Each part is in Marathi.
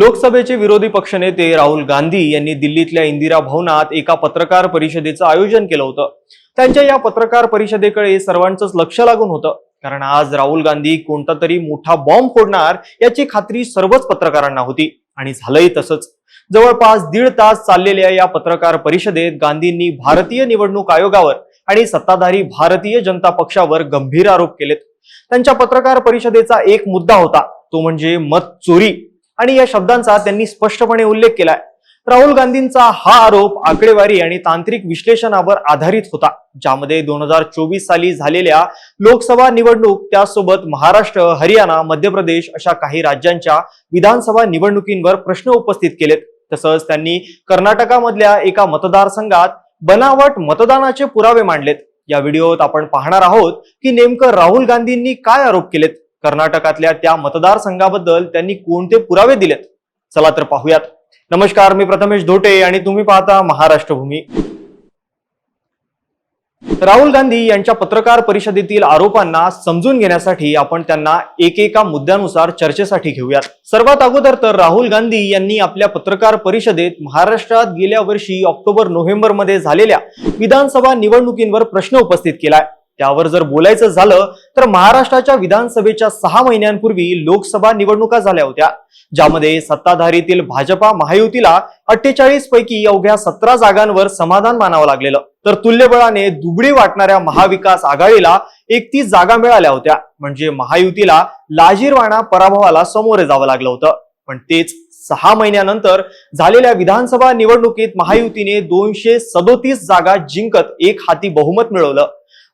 लोकसभेचे विरोधी पक्षनेते राहुल गांधी यांनी दिल्लीतल्या इंदिरा भवनात एका पत्रकार परिषदेचं आयोजन केलं होतं. त्यांच्या या पत्रकार परिषदेकडे सर्वांचंच लक्ष लागून होतं. कारण आज राहुल गांधी कोणता तरी मोठा बॉम्ब फोडणार याची खात्री सर्वच पत्रकारांना होती. आणि झालंही तसंच. जवळपास दीड तास चाललेल्या या पत्रकार परिषदेत गांधींनी भारतीय निवडणूक आयोगावर आणि सत्ताधारी भारतीय जनता पक्षावर गंभीर आरोप केलेत. त्यांच्या पत्रकार परिषदेचा एक मुद्दा होता. तो म्हणजे मत चोरी. आणि या शब्दांचा त्यांनी स्पष्टपणे उल्लेख केलाय. राहुल गांधींचा हा आरोप आकडेवारी आणि तांत्रिक विश्लेषणावर आधारित होता ज्यामध्ये दोन हजार चोवीस साली झालेल्या लोकसभा निवडणूक त्यासोबत महाराष्ट्र हरियाणा मध्य प्रदेश अशा काही राज्यांच्या विधानसभा निवडणुकींवर प्रश्न उपस्थित केलेत. तसंच त्यांनी कर्नाटकामधल्या एका मतदारसंघात बनावट मतदानाचे पुरावे मांडलेत. या व्हिडिओत आपण पाहणार आहोत की नेमकं राहुल गांधींनी काय आरोप केलेत. कर्नाटकातल्या त्या मतदारसंघाबद्दल त्यांनी कोणते पुरावे दिलेत? चला तर पाहूयात. नमस्कार मी प्रथमेश धोटे आणि तुम्ही पाहता महाराष्ट्र भूमी राहुल गांधी यांच्या पत्रकार परिषदेतील आरोपांना समजून घेण्यासाठी आपण त्यांना एकेका मुद्द्यानुसार चर्चेसाठी घेऊयात. सर्वात अगोदर तर राहुल गांधी यांनी आपल्या पत्रकार परिषदेत महाराष्ट्रात गेल्या वर्षी ऑक्टोबर नोव्हेंबरमध्ये झालेल्या विधानसभा निवडणुकींवर प्रश्न उपस्थित केलाय. त्यावर जर बोलायचं झालं तर महाराष्ट्राच्या विधानसभेच्या सहा महिन्यांपूर्वी लोकसभा निवडणुका झाल्या होत्या ज्यामध्ये सत्ताधारीतील भाजपा महायुतीला अठ्ठेचाळीस पैकी अवघ्या सतरा जागांवर समाधान मानावं लागलेलं. तर तुल्यबळाने दुबळी वाटणाऱ्या महाविकास आघाडीला एकतीस जागा मिळाल्या होत्या. म्हणजे महायुतीला लाजीरवाणा पराभवाला सामोरे जावं लागलं होतं. पण तेच सहा महिन्यानंतर झालेल्या विधानसभा निवडणुकीत महायुतीने दोनशे सदोतीस जागा जिंकत एक हाती बहुमत मिळवलं.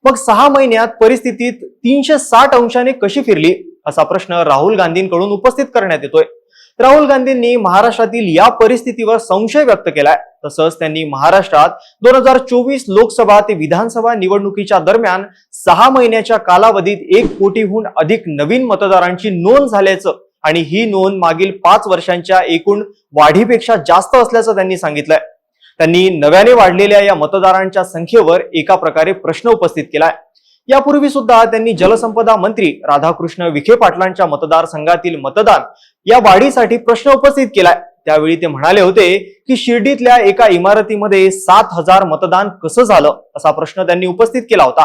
मग सहा महिन्यात परिस्थितीत तीनशे साठ अंशाने कशी फिरली असा प्रश्न राहुल गांधींकडून उपस्थित करण्यात येतोय. राहुल गांधींनी महाराष्ट्रातील या परिस्थितीवर संशय व्यक्त केलाय. तसंच त्यांनी महाराष्ट्रात दोन हजार चोवीस लोकसभा ते विधानसभा निवडणुकीच्या दरम्यान सहा महिन्याच्या कालावधीत एक कोटीहून अधिक नवीन मतदारांची नोंद झाल्याचं आणि ही नोंद मागील पाच वर्षांच्या एकूण वाढीपेक्षा जास्त असल्याचं त्यांनी सांगितलंय. त्यांनी नव्याने वाढलेल्या या मतदारांच्या संख्येवर एका प्रकारे प्रश्न उपस्थित केलाय. यापूर्वी सुद्धा त्यांनी जलसंपदा मंत्री राधाकृष्ण विखे पाटलांच्या मतदारसंघातील मतदान या वाढीसाठी प्रश्न उपस्थित केलाय. त्यावेळी ते म्हणाले होते की शिर्डीतल्या एका इमारतीमध्ये सात हजार मतदान कसं झालं असा प्रश्न त्यांनी उपस्थित केला होता.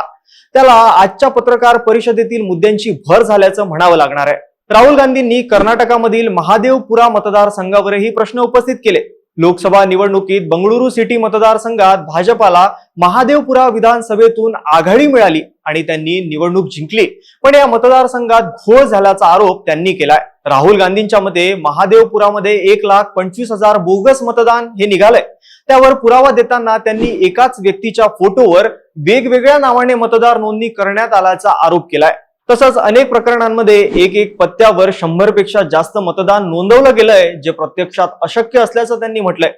त्याला आजच्या पत्रकार परिषदेतील मुद्द्यांची भर झाल्याचं म्हणावं लागणार आहे. राहुल गांधींनी कर्नाटकामधील महादेवपुरा मतदारसंघावरही प्रश्न उपस्थित केले. लोकसभा निवडणुकीत बंगळुरू सिटी मतदारसंघात भाजपाला महादेवपुरा विधानसभेतून आघाडी मिळाली आणि त्यांनी निवडणूक जिंकली. पण या मतदारसंघात घोळ झाल्याचा आरोप त्यांनी केलाय. राहुल गांधींच्या मते महादेवपुरामध्ये एक लाख पंचवीस हजार बोगस मतदान हे निघालंय. त्यावर पुरावा देताना त्यांनी एकाच व्यक्तीच्या फोटोवर वेगवेगळ्या नावाने मतदार नोंदणी करण्यात आल्याचा आरोप केलाय. तसंच अनेक प्रकरणांमध्ये एक एक पत्त्यावर शंभरपेक्षा जास्त मतदान नोंदवलं गेलंय जे प्रत्यक्षात अशक्य असल्याचं त्यांनी म्हटलंय.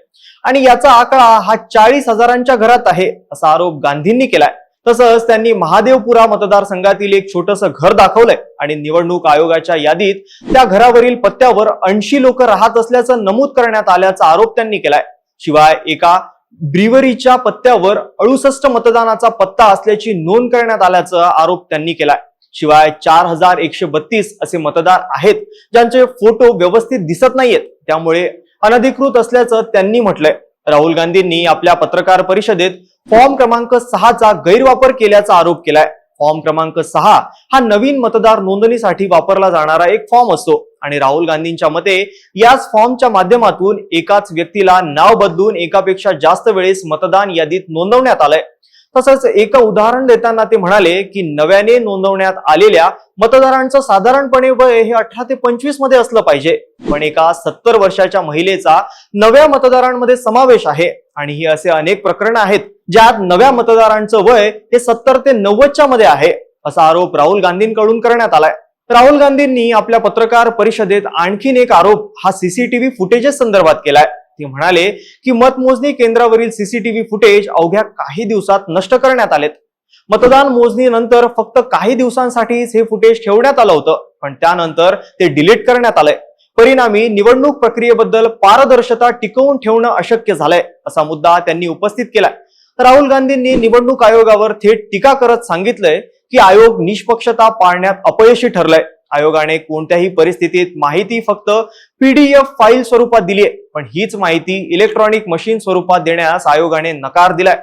आणि याचा आकडा हा चाळीस हजारांच्या घरात आहे असा आरोप गांधींनी केलाय. तसंच त्यांनी महादेवपुरा मतदारसंघातील एक छोटस घर दाखवलंय आणि निवडणूक आयोगाच्या यादीत त्या घरावरील पत्त्यावर ऐंशी लोक राहत असल्याचं नमूद करण्यात आल्याचा आरोप त्यांनी केलाय. शिवाय एका ब्रिवरीच्या पत्त्यावर अडुसष्ट मतदानाचा पत्ता असल्याची नोंद करण्यात आल्याचा आरोप त्यांनी केलाय. शिवाय चार हजार एकशे बत्तीस असे मतदार आहेत ज्यांचे फोटो व्यवस्थित दिसत नाहीयेत. त्यामुळे अनधिकृत असल्याचं त्यांनी म्हटलंय. राहुल गांधींनी आपल्या पत्रकार परिषदेत फॉर्म क्रमांक सहाचा गैरवापर केल्याचा आरोप केलाय. फॉर्म क्रमांक सहा हा नवीन मतदार नोंदणीसाठी वापरला जाणारा एक फॉर्म असतो आणि राहुल गांधींच्या मते याच फॉर्मच्या माध्यमातून एकाच व्यक्तीला नाव बदलून एकापेक्षा जास्त वेळेस मतदान यादीत नोंदवण्यात आलंय. तसंच एक उदाहरण देताना ते म्हणाले की नव्याने नोंदवण्यात आलेल्या मतदारांचं साधारणपणे वय हे अठरा ते पंचवीसमध्ये असलं पाहिजे. पण एका सत्तर वर्षाच्या महिलेचा नव्या मतदारांमध्ये समावेश आहे. आणि ही असे अनेक प्रकरण आहेत ज्यात नव्या मतदारांचं वय हे सत्तर ते नव्वदच्या मध्ये आहे असा आरोप राहुल गांधींकडून करण्यात आलाय. राहुल गांधींनी आपल्या पत्रकार परिषदेत आणखीन एक आरोप हा सीसीटीव्ही फुटेजेस संदर्भात केलाय. ते म्हणाले की मतमोजणी केंद्रावरील सीसीटीव्ही फुटेज अवघ्या काही दिवसात नष्ट करण्यात आलेत. मतदान मोजणीनंतर फक्त काही दिवसांसाठीच हे फुटेज ठेवण्यात आलं होतं पण त्यानंतर ते डिलीट करण्यात आलंय. परिणामी निवडणूक प्रक्रियेबद्दल पारदर्शकता टिकवून ठेवणं अशक्य झालंय असा मुद्दा त्यांनी उपस्थित केलाय. राहुल गांधींनी निवडणूक आयोगावर थेट टीका करत सांगितलंय की आयोग निष्पक्षता पाळण्यात अपयशी ठरलंय. आयोगाने कोणत्याही परिस्थितीत माहिती फक्त पीडीएफ फाईल स्वरूपात दिली आहे पण हीच माहिती इलेक्ट्रॉनिक मशीन स्वरूपात देण्यास आयोगाने नकार दिलाय.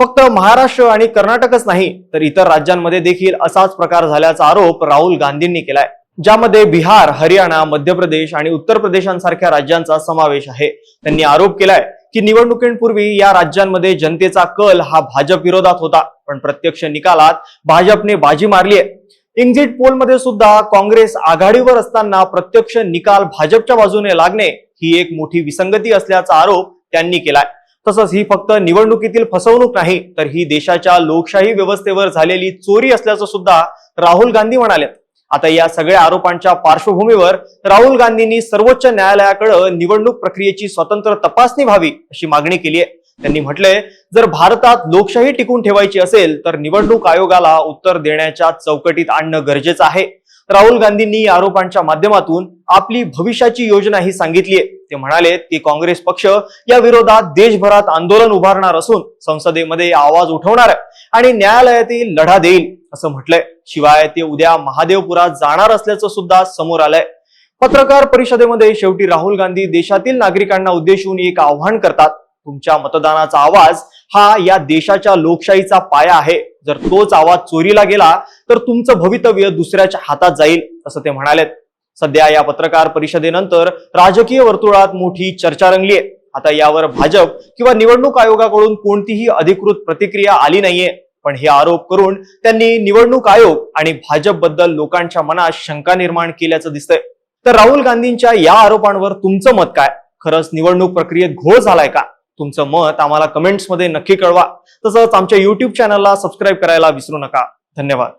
फक्त महाराष्ट्र आणि कर्नाटकच नाही तर इतर राज्यांमध्ये देखील असाच प्रकार झाल्याचा आरोप राहुल गांधींनी केलाय. ज्यामध्ये बिहार हरियाणा मध्य प्रदेश आणि उत्तर प्रदेशांसारख्या राज्यांचा समावेश आहे. त्यांनी आरोप केलाय की निवडणुकींपूर्वी या राज्यांमध्ये जनतेचा कल हा भाजप विरोधात होता. पण प्रत्यक्ष निकालात भाजपने बाजी मारली आहे एक्झिट पोलमध्ये सुद्धा काँग्रेस आघाडीवर असताना प्रत्यक्ष निकाल भाजपच्या बाजूने लागणे ही एक मोठी विसंगती असल्याचा आरोप त्यांनी केलाय. तसंच ही फक्त निवडणुकीतील फसवणूक नाही तर ही देशाच्या लोकशाही व्यवस्थेवर झालेली चोरी असल्याचं सुद्धा राहुल गांधी म्हणाले. आता या सगळ्या आरोपांच्या पार्श्वभूमीवर राहुल गांधींनी सर्वोच्च न्यायालयाकडे निवडणूक प्रक्रियेची स्वतंत्र तपासणी व्हावी अशी मागणी केली आहे त्यांनी म्हटलंय जर भारतात लोकशाही टिकून ठेवायची असेल तर निवडणूक आयोगाला उत्तर देण्याच्या चौकटीत आणणं गरजेचं आहे. राहुल गांधींनी आरोपांच्या माध्यमातून आपली भविष्याची योजना ही सांगितली आहे. ते म्हणाले की काँग्रेस पक्ष या विरोधात देशभरात आंदोलन उभारणार असून संसदेमध्ये आवाज उठवणार आहे आणि न्यायालयातील लढा देईल असं म्हटलंय. शिवाय ते उद्या महादेवपुरात जाणार असल्याचं सुद्धा समोर आलंय. पत्रकार परिषदेमध्ये शेवटी राहुल गांधी देशातील नागरिकांना उद्देशून एक आव्हान करतात. तुमच्या मतदानाचा आवाज हा या देशाच्या लोकशाहीचा पाया आहे. जर तोच आवाज चोरीला गेला तर तुमचं भवितव्य दुसऱ्याच्या हातात जाईल असं ते म्हणालेत. सध्या या पत्रकार परिषदेनंतर राजकीय वर्तुळात मोठी चर्चा रंगली आहे आता यावर भाजप किंवा निवडणूक आयोगाकडून कोणतीही अधिकृत प्रतिक्रिया आली नाहीये. पण हे आरोप करून त्यांनी निवडणूक आयोग आणि भाजपबद्दल लोकांच्या मनात शंका निर्माण केल्याचं दिसतंय. तर राहुल गांधींच्या या आरोपांवर तुमचं मत काय? खरंच निवडणूक प्रक्रियेत घोळ झालाय का? तुमचं मत आम्हाला कमेंट्समध्ये नक्की कळवा. तसंच आमच्या युट्यूब चॅनलला सबस्क्राईब करायला विसरू नका. धन्यवाद.